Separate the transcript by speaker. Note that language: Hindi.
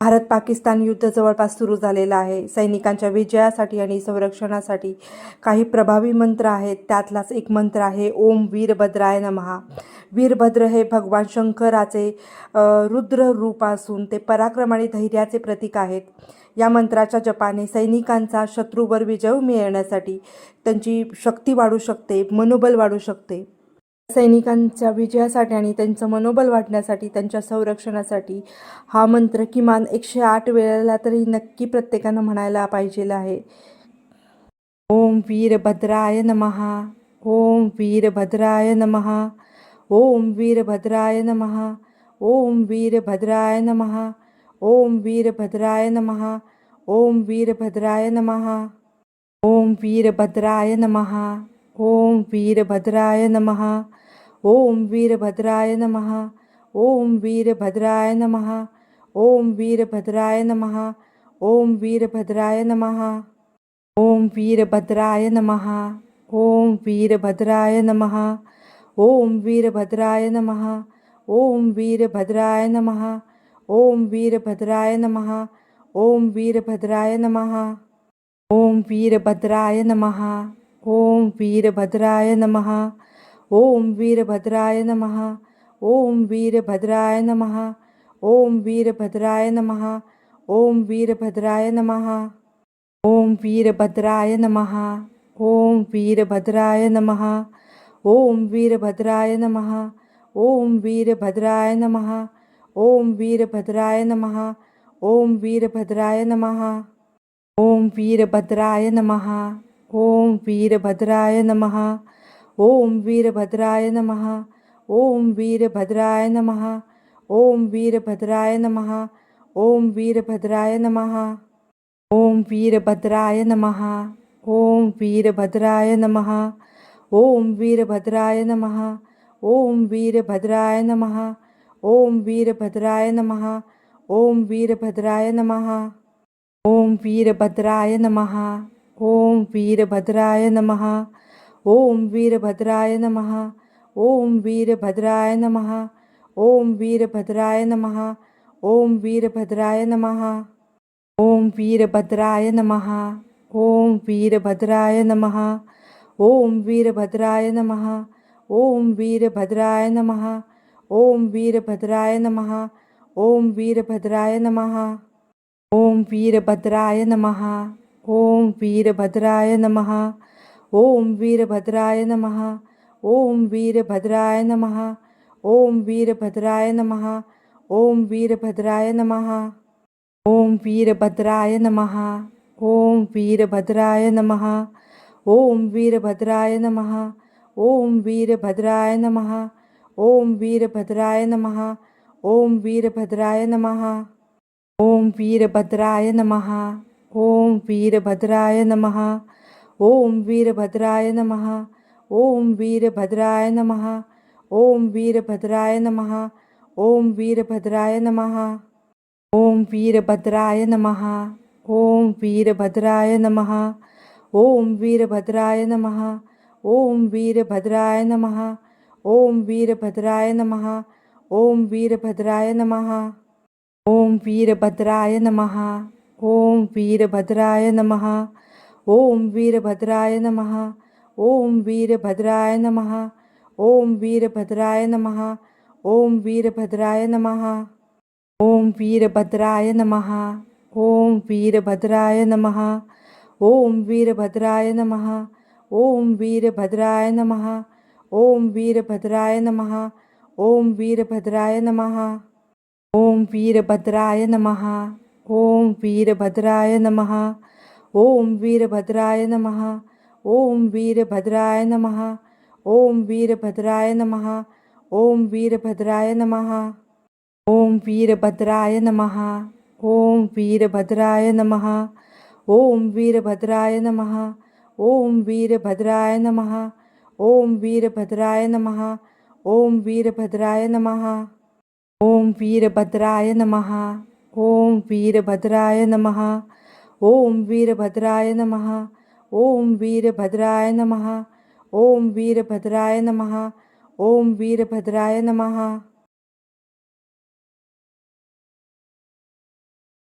Speaker 1: भारत पाकिस्तान युद्ध जवळपास सुरू झालेलं आहे. सैनिकांच्या विजयासाठी आणि संरक्षणासाठी काही प्रभावी मंत्र आहेत. त्यातलाच एक मंत्र आहे ओम वीरभद्राय नमहा. वीरभद्र हे भगवान शंकराचे रुद्र रूप असून ते पराक्रम आणि धैर्याचे प्रतीक आहेत. या मंत्राच्या जपाने सैनिकांचा शत्रूवर विजय मिळवण्यासाठी त्यांची शक्ती वाढू शकते मनोबल वाढू शकते. सैनिकांच्या विजयासाठी आणि त्यांचं मनोबल वाढण्यासाठी त्यांच्या संरक्षणासाठी हा मंत्र किमान एकशे आठ वेळेला तरी नक्की प्रत्येकानं म्हणायला पाहिजेला आहे. ओम वीरभद्राय नमहा ओम वीरभद्राय नमहा ओम वीरभद्राय नमहा ओम वीरभद्राय नमहा ओम वीरभद्राय नमहा ओम वीरभद्राय नमहा ओम वीरभद्राय नमहा ओम वीरभद्राय नमहा ओम वीरभद्राय नमहा ओम वीरभद्राय नमहा ओम वीरभद्राय नमहा ओम वीरभद्राय नमहा ओम वीरभद्राय नमहा ओम वीरभद्राय नमहा ओम वीरभद्राय नमहा ओम वीरभद्राय नमहा ओम वीरभद्राय नमहा ओम वीरभद्राय नमहा ओम वीरभद्राय नमहा ओम वीरभद्राय नमहा ओम वीरभद्राय नमहा ओम वीरभद्राय नमहा ओम वीरभद्राय नमहा ओम वीरभद्राय नमहा ओम वीरभद्राय नमहा ओम वीरभद्राय नमहा ओम वीरभद्राय नमहा ओम वीरभद्राय नमहा ओम वीरभद्राय नमहा ओम वीरभद्राय नमहा ओम वीरभद्राय नमहा ओम वीरभद्राय नमहा ओम वीरभद्राय नमहा ओम वीरभद्राय नमहा ओम वीरभद्राय नमहा ओम वीरभद्राय नमहा ओम वीरभद्राय नमहा ओम वीरभद्राय नमहा ओम वीरभद्राय नमहा ओम वीरभद्राय नमहा ओम वीरभद्राय नमहा ओम वीरभद्राय नमहा ओम वीरभद्राय नमहा ओम वीरभद्राय नमहा ओम वीरभद्राय नमहा ओम वीरभद्राय नमहा ओम वीरभद्राय नमहा ओम वीरभद्राय नमहा ओम वीरभद्राय नमहा ओम वीरभद्राय नमहा ओम वीरभद्राय नमहा ओम वीरभद्राय नमहा ओम वीरभद्राय नमहा ओम वीरभद्राय नमहा ओम वीरभद्राय नमहा ओम वीरभद्राय नमहा ओम वीरभद्राय नमहा ओम वीरभद्राय नमहा ओम वीरभद्राय नमहा ओम वीरभद्राय नमहा ओम वीरभद्राय नमहा ओम वीरभद्राय नमहा ओम वीरभद्राय नमहा ओम वीरभद्राय नमहा ओम वीरभद्राय नमहा ओम वीरभद्राय नमहा ओम वीरभद्राय नमहा ओम वीरभद्राय नमहा ओम वीरभद्राय नमहा ओम वीरभद्राय नमहा ओम वीरभद्राय नमहा ओम वीरभद्राय नमहा ओम वीरभद्राय नमहा ओम वीरभद्राय नमहा ओम वीरभद्राय नमहा ओम वीरभद्राय नमहा ओम वीरभद्राय नमहा ओम वीरभद्राय नमहा ओम वीरभद्राय नमहा ओम वीरभद्राय नमहा ओम वीरभद्राय नमहा ओम वीरभद्राय नमहा ओम वीरभद्राय नमहा ओम वीरभद्राय नमहा ओम वीरभद्राय नमहा ओम वीरभद्राय नमहा ओम वीरभद्राय नमहा ओम वीरभद्राय नमहा ओम वीरभद्राय नमहा ओम वीरभद्राय नमहा ओम वीरभद्राय नमहा ओम वीरभद्राय नमहा ओम वीरभद्राय नमहा ओम वीरभद्राय नमहा ओम वीरभद्राय नमहा ओम वीरभद्राय नमहा ओम वीरभद्राय नमहा ओम वीरभद्राय नमहा ओम वीरभद्राय नमहा ओम वीरभद्राय नमहा ओम वीरभद्राय नमहा ओम वीरभद्राय नमहा ओम वीरभद्राय नमहा ॐ वीरभद्राय नम। ॐ वीरभद्राय नमः। ॐ वीरभद्राय नमः। ॐ वीरभद्राय नमः। ॐ वीरभद्राय नमः।